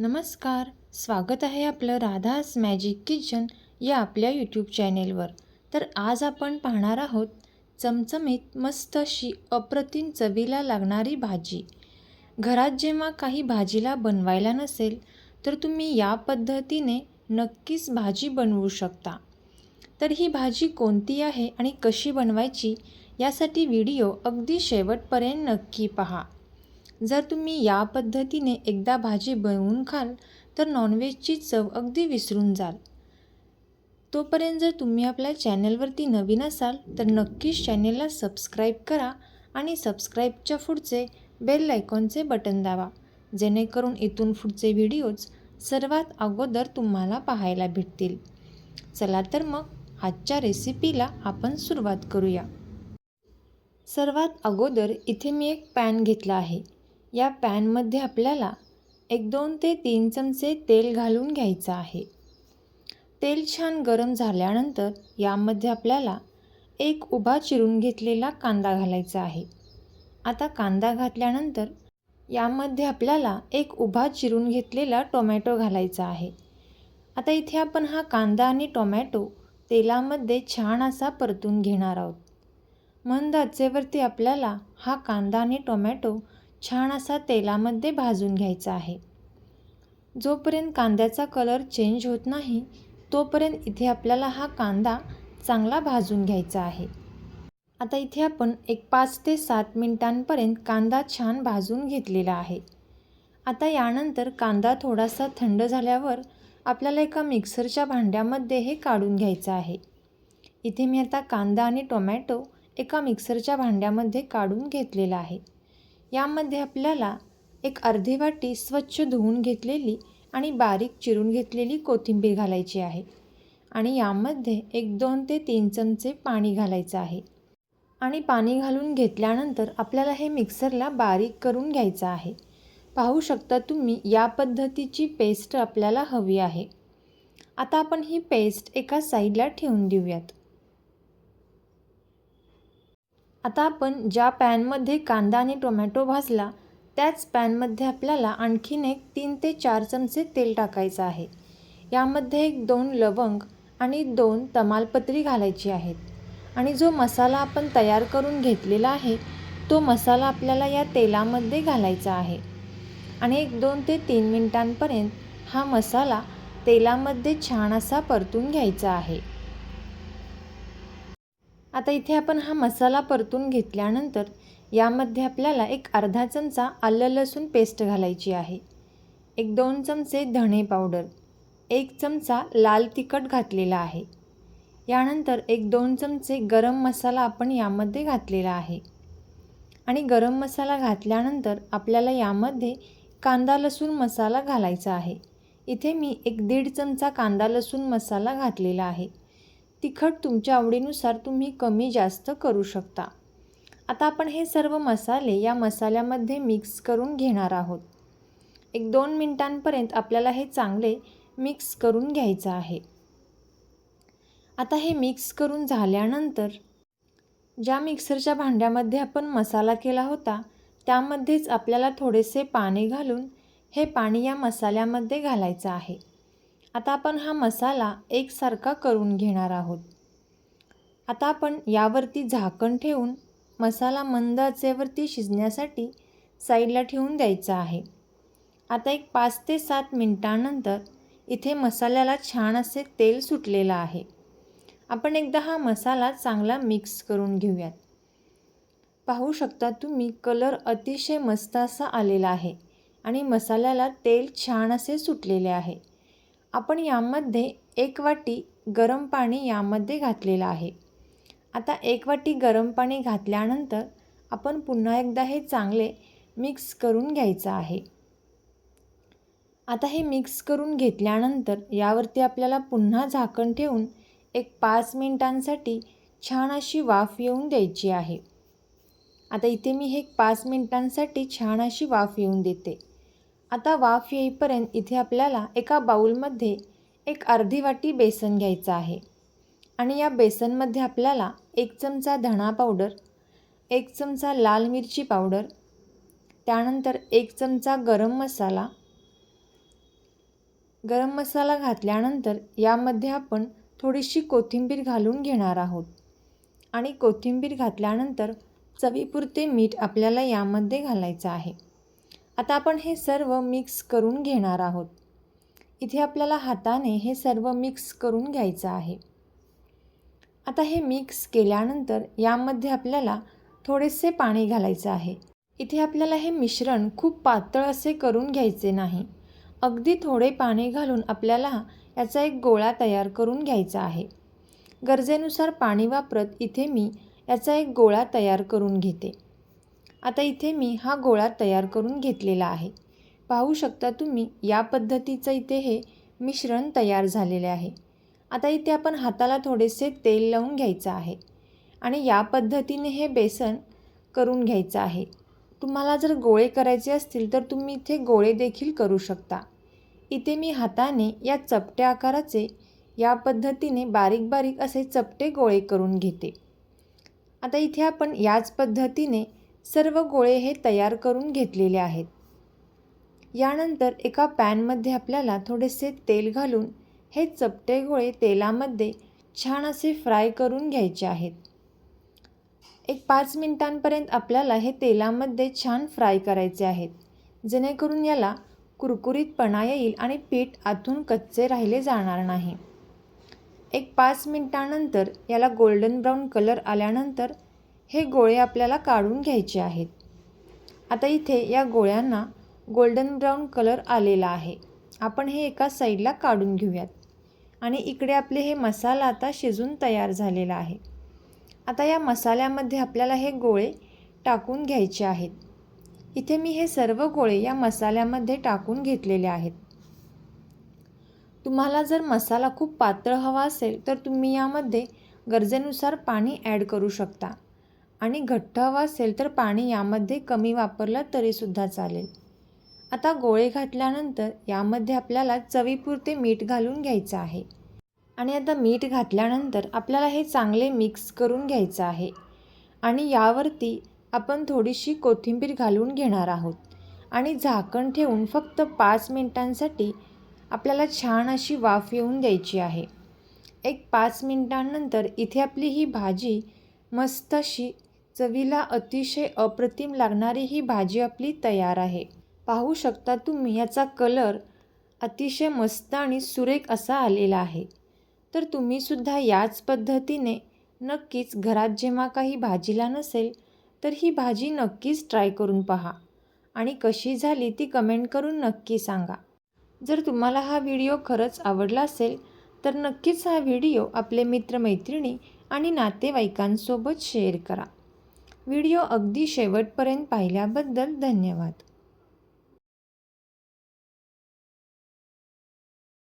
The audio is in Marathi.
नमस्कार स्वागत आहे आपलं राधास मॅजिक किचन या आपल्या यूट्यूब चॅनेलवर तर आज आपण पाहणार आहोत चमचमीत मस्त अशी अप्रतिम चवीला लागणारी भाजी. घरात जेव्हा काही भाजीला बनवायला नसेल तर तुम्ही या पद्धतीने नक्कीच भाजी बनवू शकता. तर ही भाजी कोणती आहे आणि कशी बनवायची यासाठी व्हिडिओ अगदी शेवटपर्यंत नक्की पहा. जर तुम्ही या पद्धतीने एकदा भाजी बनवून खाल तर नॉनव्हेजची चव अगदी विसरून जाल. तोपर्यंत जर तुम्ही आपल्या चॅनलवरती नवीन असाल तर नक्कीच चॅनेलला सबस्क्राईब करा आणि सबस्क्राईबच्या पुढचे बेल आयकॉनचे बटन दाबा जेणेकरून इथून पुढचे व्हिडिओज सर्वात अगोदर तुम्हाला पाहायला भेटतील. चला तर मग आजच्या रेसिपीला आपण सुरुवात करूया. सर्वात अगोदर इथे मी एक पॅन घेतला आहे. या पॅनमध्ये आपल्याला एक दोन ते तीन चमचे तेल घालून घ्यायचं आहे. तेल छान गरम झाल्यानंतर यामध्ये आपल्याला एक उभा चिरून घेतलेला कांदा घालायचा आहे. आता कांदा घातल्यानंतर यामध्ये आपल्याला एक उभा चिरून घेतलेला टोमॅटो घालायचा आहे. आता इथे आपण हा कांदा आणि टोमॅटो तेलामध्ये छान असा परतून घेणार आहोत. मंद आचेवरती आपल्याला हा कांदा आणि टोमॅटो छान असा तेलामध्ये भाजून घ्यायचा आहे. जोपर्यंत कांद्याचा कलर चेंज होत नाही तोपर्यंत इथे आपल्याला हा कांदा चांगला भाजून घ्यायचा आहे. आता इथे आपण एक पाच ते सात मिनिटांपर्यंत कांदा छान भाजून घेतलेला आहे. आता यानंतर कांदा थोडासा थंड झाल्यावर आपल्याला एका मिक्सरच्या भांड्यामध्ये हे काढून घ्यायचं आहे. इथे मी आता कांदा आणि टोमॅटो एका मिक्सरच्या भांड्यामध्ये काढून घेतलेला आहे. यामध्ये आपल्याला एक अर्धी वाटी स्वच्छ धुवून घेतलेली आणि बारीक चिरून घेतलेली कोथिंबीर घालायची आहे. आणि यामध्ये एक दोन ते तीन चमचे पाणी घालायचं आहे. आणि पाणी घालून घेतल्यानंतर आपल्याला हे मिक्सरला बारीक करून घ्यायचं आहे. पाहू शकता तुम्ही या पद्धतीची पेस्ट आपल्याला हवी आहे. आता आपण ही पेस्ट एका साईडला ठेवून देऊयात. आता आपण ज्या पॅनमध्ये कांदा आणि टोमॅटो भाजला त्याच पॅनमध्ये आपल्याला आणखीन एक तीन ते चार चमचे तेल टाकायचं आहे. यामध्ये एक दोन लवंग आणि दोन तमालपत्री घालायची आहेत. आणि जो मसाला आपण तयार करून घेतलेला आहे तो मसाला आपल्याला या तेलामध्ये घालायचा आहे. आणि एक दोन ते तीन मिनटांपर्यंत हा मसाला तेलामध्ये छान असा परतून घ्यायचा आहे. आता इथे आपण हा मसाला परतून घेतल्यानंतर यामध्ये आपल्याला एक अर्धा चमचा आलं लसूण पेस्ट घालायची आहे. एक दोन चमचे धणे पावडर. एक चमचा लाल तिखट घातलेला आहे. यानंतर एक दोन चमचे गरम मसाला आपण यामध्ये घातलेला आहे. आणि गरम मसाला घातल्यानंतर आपल्याला यामध्ये कांदा लसूण मसाला घालायचा आहे. इथे मी एक दीड चमचा कांदा लसूण मसाला घातलेला आहे. तिखट तुमच्या आवडीनुसार तुम्ही कमी जास्त करू शकता. आता आपण हे सर्व मसाले या मसाल्यामध्ये मिक्स करून घेणार आहोत. एक दोन मिनटांपर्यंत आपल्याला हे चांगले मिक्स करून घ्यायचं आहे. आता हे मिक्स करून झाल्यानंतर ज्या मिक्सरच्या भांड्यामध्ये आपण मसाला केला होता त्यामध्येच आपल्याला थोडेसे पाणी घालून हे पाणी या मसाल्यामध्ये घालायचं आहे. आता आपण हा मसाला एकसारखा करून घेणार आहोत. आता आपण यावरती झाकण ठेवून मसाला मंद आचेवरती शिजण्यासाठी साईडला ठेवून द्यायचा आहे. आता एक पाच ते सात मिनटानंतर इथे मसाल्याला छान असे तेल सुटलेलं आहे. आपण एकदा हा मसाला चांगला मिक्स करून घेऊयात. पाहू शकता तुम्ही कलर अतिशय मस्त असा आलेला आहे आणि मसाल्याला तेल छान असे सुटलेले आहे. आपण यामध्ये एक वाटी गरम पाणी यामध्ये घातलेलं आहे. आता एक वाटी गरम पाणी घातल्यानंतर आपण पुन्हा एकदा हे चांगले मिक्स करून घ्यायचं आहे. आता हे मिक्स करून घेतल्यानंतर यावरती आपल्याला पुन्हा झाकण ठेवून एक पाच मिनटांसाठी छान अशी वाफ येऊन द्यायची आहे. आता इथे मी हे पाच मिनटांसाठी छान अशी वाफ येऊन देते. आता वाफ येईपर्यंत इथे आपल्याला एका बाऊलमध्ये एक अर्धी वाटी बेसन घ्यायचं आहे. आणि या बेसनमध्ये आपल्याला एक चमचा धणा पावडर एक चमचा लाल मिरची पावडर त्यानंतर एक चमचा गरम मसाला. गरम मसाला घातल्यानंतर यामध्ये आपण थोडीशी कोथिंबीर घालून घेणार आहोत. आणि कोथिंबीर घातल्यानंतर चवीपुरते मीठ आपल्याला यामध्ये घालायचं आहे. आता आपण हे सर्व मिक्स करून घेणार आहोत. इथे आपल्याला हाताने हे सर्व मिक्स करून घ्यायचं आहे. आता हे मिक्स केल्यानंतर यामध्ये आपल्याला थोडेसे पाणी घालायचं आहे. इथे आपल्याला हे मिश्रण खूप पातळ असे करून घ्यायचे नाही. अगदी थोडे पाणी घालून आपल्याला याचा एक गोळा तयार करून घ्यायचा आहे. गरजेनुसार पाणी वापरत इथे मी याचा एक गोळा तयार करून घेते. आता इथे मी हा गोळा तयार करून घेतलेला आहे. पाहू शकता तुम्ही या पद्धतीचं इथे हे मिश्रण तयार झालेले आहे. आता इथे आपण हाताला थोडेसे तेल लावून घ्यायचं आहे आणि या पद्धतीने हे बेसन करून घ्यायचं आहे. तुम्हाला जर गोळे करायचे असतील तर तुम्ही इथे गोळे देखील करू शकता. इथे मी हाताने या चपट्या आकाराचे या पद्धतीने बारीक बारीक असे चपटे गोळे करून घेते. आता इथे आपण याच पद्धतीने सर्व गोळे हे तयार करून घेतलेले आहेत. यानंतर एका पॅनमध्ये आपल्याला थोडेसे तेल घालून हे चपटे गोळे तेलामध्ये छान असे फ्राय करून घ्यायचे आहेत. एक पाच मिनिटांपर्यंत आपल्याला हे तेलामध्ये छान फ्राय करायचे आहेत. जेणेकरून याला कुरकुरीतपणा येईल आणि पीठ आतून कच्चे राहिले जाणार नाही. एक पाच मिनिटानंतर याला गोल्डन ब्राऊन कलर आल्यानंतर हे गोळे आपल्याला काढून घ्यायचे आहेत. आता इथे या गोळ्यांना गोल्डन ब्राऊन कलर आलेला आहे. आपण हे एका साईडला काढून घेऊयात. आणि इकडे आपले हे मसाला आता शिजून तयार झालेला आहे. आता या मसाल्यामध्ये आपल्याला हे गोळे टाकून घ्यायचे आहेत. इथे मी हे सर्व गोळे या मसाल्यामध्ये टाकून घेतलेले आहेत. तुम्हाला जर मसाला खूप पातळ हवा असेल तर तुम्ही यामध्ये गरजेनुसार पाणी ॲड करू शकता. आणि घट्ट हवा असेल तर पाणी यामध्ये कमी वापरलं तरीसुद्धा चालेल. आता गोळे घातल्यानंतर यामध्ये आपल्याला चवीपुरते मीठ घालून घ्यायचं आहे. आणि आता मीठ घातल्यानंतर आपल्याला हे चांगले मिक्स करून घ्यायचं आहे. आणि यावरती आपण थोडीशी कोथिंबीर घालून घेणार आहोत. आणि झाकण ठेवून फक्त पाच मिनटांसाठी आपल्याला छान अशी वाफ येऊन द्यायची आहे. एक पाच मिनटांनंतर इथे आपली ही भाजी मस्त अशी चवीला अतिशय अप्रतिम लागणारी ही भाजी आपली तयार आहे. पाहू शकता तुम्ही याचा कलर अतिशय मस्त आणि सुरेख असा आलेला आहे. तर तुम्हीसुद्धा याच पद्धतीने नक्कीच घरात जेव्हा काही भाजीला नसेल तर ही भाजी नक्कीच ट्राय करून पहा. आणि कशी झाली ती कमेंट करून नक्की सांगा. जर तुम्हाला हा व्हिडिओ खरंच आवडला असेल तर नक्कीच हा व्हिडिओ आपले मित्रमैत्रिणी आणि नातेवाईकांसोबत शेअर करा. व्हिडिओ अगदी शेवटपर्यंत पाहिल्याबद्दल धन्यवाद.